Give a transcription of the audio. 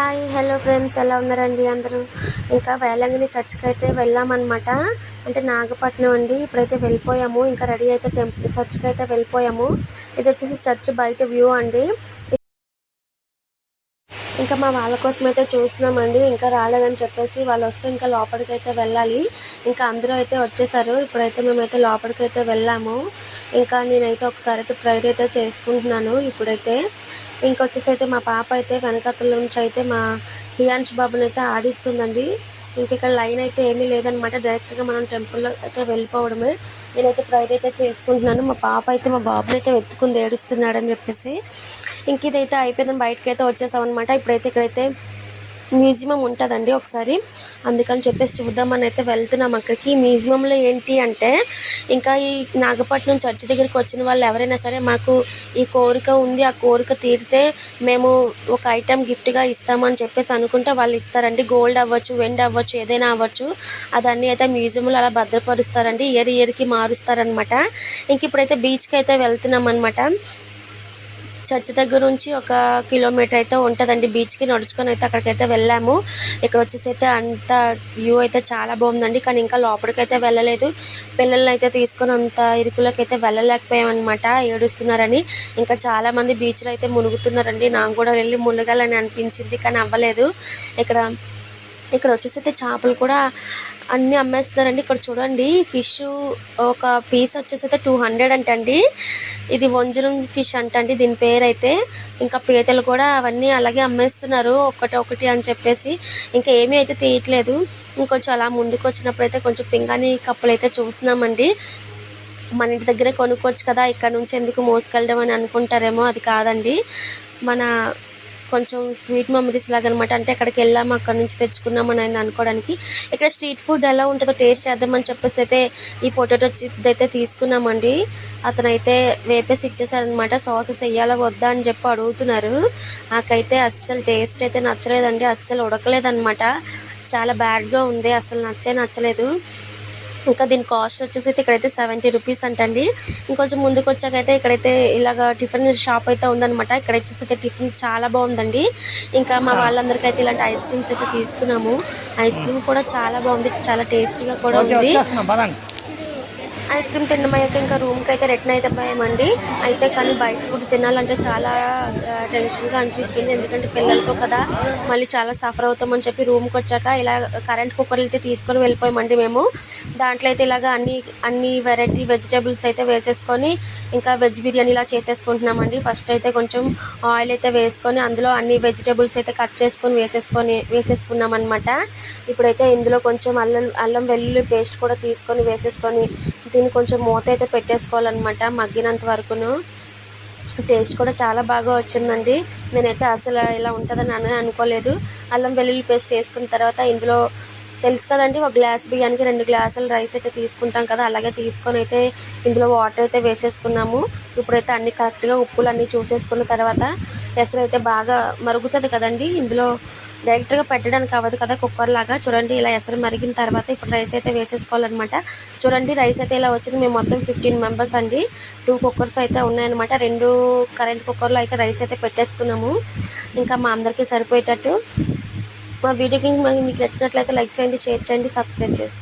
Hi hello friends ఎలా ఉన్నారండి అందరూ? ఇంకా వేలంగిని చర్చ్కి అయితే వెళ్ళామన్నమాట. అంటే నాగపట్నం అండి ఇప్పుడైతే వెళ్ళిపోయాము. ఇంకా రెడీ అయితే టెంపుల్ చర్చ్కి అయితే వెళ్ళిపోయాము. ఇది వచ్చేసి చర్చ్ బయట వ్యూ అండి. ఇంకా మా వాళ్ళ కోసం అయితే చూస్తున్నామండి. ఇంకా రాలేదని చెప్పేసి వాళ్ళు వస్తే ఇంకా లోపలికి అయితే వెళ్ళాలి. ఇంకా అందరూ అయితే వచ్చేసారు. ఇప్పుడైతే మేమైతే లోపలికి అయితే వెళ్ళాము. ఇంకా నేనైతే ఒకసారి అయితే ప్రేయర్ అయితే చేసుకుంటున్నాను ఇప్పుడైతే. ఇంకొచ్చేసి అయితే మా పాప అయితే వెనకతల నుంచి అయితే మా హియాన్ష్ బాబుని అయితే ఆడిస్తుందండి. ఇంక ఇక్కడ లైన్ అయితే ఏమీ లేదనమాట డైరెక్ట్గా మనం టెంపుల్లో అయితే వెళ్ళిపోవడమే. నేనైతే ప్రైడ్ అయితే చేసుకుంటున్నాను. మా పాప అయితే మా బాబుని అయితే వెతుకుంది ఏడుస్తున్నాడని చెప్పేసి. ఇంక ఇదైతే అయిపోయిందని బయటకైతే అయితే వచ్చేసాం అనమాట ఇప్పుడైతే ఇక్కడైతే మ్యూజియం ఉంటుందండి ఒకసారి. అందుకని చెప్పేసి చూద్దామని అయితే వెళ్తున్నాం అక్కడికి. మ్యూజియంలో ఏంటి అంటే ఇంకా ఈ నాగపట్నం చర్చి దగ్గరికి వచ్చిన వాళ్ళు ఎవరైనా సరే మాకు ఈ కోరిక ఉంది ఆ కోరిక తీరితే మేము ఒక ఐటెం గిఫ్ట్గా ఇస్తామని చెప్పేసి అనుకుంటే వాళ్ళు ఇస్తారండి. గోల్డ్ అవ్వచ్చు వెండి అవ్వచ్చు ఏదైనా అవ్వచ్చు. అదన్నీ అయితే మ్యూజియంలో అలా భద్రపరుస్తారండి. ఇయర్ ఇయర్కి మారుస్తారనమాట ఇంక ఇప్పుడైతే బీచ్కి అయితే వెళ్తున్నాం అనమాట చర్చ్ దగ్గర నుంచి ఒక కిలోమీటర్ అయితే ఉంటుందండి. బీచ్కి నడుచుకొని అయితే అక్కడికైతే వెళ్ళాము. ఇక్కడ వచ్చేసి అయితే అంత వ్యూ అయితే చాలా బాగుందండి. కానీ ఇంకా లోపలికి అయితే వెళ్ళలేదు. పిల్లల్ని అయితే తీసుకొని అంత ఇరుకులకి అయితే వెళ్ళలేకపోయామన్నమాట. ఏడుస్తున్నారని ఇంకా చాలామంది బీచ్లో అయితే మునుగుతున్నారండి. నాకు కూడా వెళ్ళి మునగాలని అనిపించింది కానీ అవ్వలేదు. ఇక్కడ ఇక్కడ వచ్చేసి అయితే చేపలు కూడా అన్నీ అమ్మేస్తున్నారండి. ఇక్కడ చూడండి ఫిష్ ఒక పీస్ వచ్చేసి అయితే టూ హండ్రెడ్ అంటండి. ఇది వంజరం ఫిష్ అంటండి దీని పేరు అయితే ఇంకా పీతలు కూడా అవన్నీ అలాగే అమ్మేస్తున్నారు ఒకటి ఒకటి అని చెప్పేసి. ఇంకా ఏమీ అయితే తీయట్లేదు. ఇంకొంచెం అలా ముందుకు వచ్చినప్పుడు అయితే కొంచెం పింగాణి కప్పులు అయితే చూస్తున్నామండి. మన ఇంటి దగ్గరే కొనుక్కోవచ్చు కదా ఇక్కడ నుంచి ఎందుకు మోసుకెళ్ళడం అని అనుకుంటారేమో అది కాదండి. మన కొంచెం స్వీట్ మెమరీస్ లాగా అనమాట అంటే అక్కడికి వెళ్ళాము అక్కడ నుంచి తెచ్చుకున్నాం అని అనుకోవడానికి. ఇక్కడ స్ట్రీట్ ఫుడ్ ఎలా ఉంటుందో టేస్ట్ చేద్దామని చెప్పేసి అయితే ఈ పొటాటో చిప్ అయితే తీసుకున్నామండి. అతనైతే వేపేసి ఇచ్చేసారనమాట. సాసెస్ వేయాలా వద్దా? అని చెప్పి అడుగుతున్నారు. నాకైతే అస్సలు టేస్ట్ అయితే నచ్చలేదండి. అస్సలు ఉడకలేదనమాట. చాలా బ్యాడ్గా ఉంది. అసలు నచ్చే నచ్చలేదు. ఇంకా దీని కాస్ట్ వచ్చేసి అయితే ఇక్కడైతే సెవెంటీ రూపీస్ అంటండి. ఇంకొంచెం ముందుకు వచ్చాకైతే ఇక్కడైతే ఇలాగ టిఫిన్ షాప్ అయితే ఉందన్నమాట. ఇక్కడ వచ్చేసి అయితే టిఫిన్ చాలా బాగుందండి. ఇంకా మా వాళ్ళందరికీ అయితే ఇలాంటి ఐస్ క్రీమ్స్ అయితే తీసుకున్నాము. ఐస్ క్రీమ్ కూడా చాలా బాగుంది చాలా టేస్టీగా కూడా ఉంది. ఐస్ క్రీమ్ తినమయ్యాక ఇంకా రూమ్కి అయితే రిటర్న్ అయితే పోయామండి అయితే కానీ బయట ఫుడ్ తినాలంటే చాలా టెన్షన్గా అనిపిస్తుంది. ఎందుకంటే పిల్లలతో కదా మళ్ళీ చాలా సఫర్ అవుతామని చెప్పి రూమ్కి వచ్చాక ఇలా కరెంట్ కుక్కర్లు అయితే తీసుకొని వెళ్ళిపోయామండి మేము. దాంట్లో అయితే ఇలాగ అన్ని అన్ని వెరైటీ వెజిటేబుల్స్ అయితే వేసేసుకొని ఇంకా వెజ్ బిర్యానీ ఇలా చేసేసుకుంటున్నామండి. ఫస్ట్ అయితే కొంచెం ఆయిల్ అయితే వేసుకొని అందులో అన్ని వెజిటేబుల్స్ అయితే కట్ చేసుకొని వేసేసుకొని వేసేసుకున్నాం అనమాట ఇప్పుడైతే ఇందులో కొంచెం అల్లం అల్లం వెల్లుల్లి పేస్ట్ కూడా తీసుకొని వేసేసుకొని దీన్ని కొంచెం మూత అయితే పెట్టేసుకోవాలన్నమాట మగ్గినంత వరకును. టేస్ట్ కూడా చాలా బాగా వచ్చిందండి. నేనైతే అసలు ఇలా ఉంటుందని అనుకోలేదు. అల్లం వెల్లుల్లి పేస్ట్ వేసుకున్న తర్వాత ఇందులో తెలుసు కదండి ఒక గ్లాస్ బియ్యానికి రెండు గ్లాసులు రైస్ అయితే తీసుకుంటాం కదా అలాగే తీసుకొని అయితే ఇందులో వాటర్ అయితే వేసేసుకున్నాము. ఇప్పుడైతే అన్ని కరెక్ట్గా ఉప్పులు అన్నీ చూసేసుకున్న తర్వాత పెసరు అయితే బాగా మరుగుతుంది కదండి ఇందులో డైరెక్ట్గా పెట్టడానికి అవ్వదు కదా కుక్కర్ లాగా. చూడండి ఇలా ఎసరు మరిగిన తర్వాత ఇప్పుడు రైస్ అయితే వేసేసుకోవాలన్నమాట. చూడండి రైస్ అయితే ఇలా వచ్చింది. మేము మొత్తం ఫిఫ్టీన్ మెంబర్స్ అండి. టూ కుక్కర్స్ అయితే ఉన్నాయన్నమాట. రెండు కరెంట్ కుక్కర్లో అయితే రైస్ అయితే పెట్టేసుకున్నాము. ఇంకా మా అందరికీ సరిపోయేటట్టు మా వీడియో గేమ్ మీకు నచ్చినట్లయితే లైక్ చేయండి షేర్ చేయండి సబ్స్క్రైబ్ చేసుకోండి.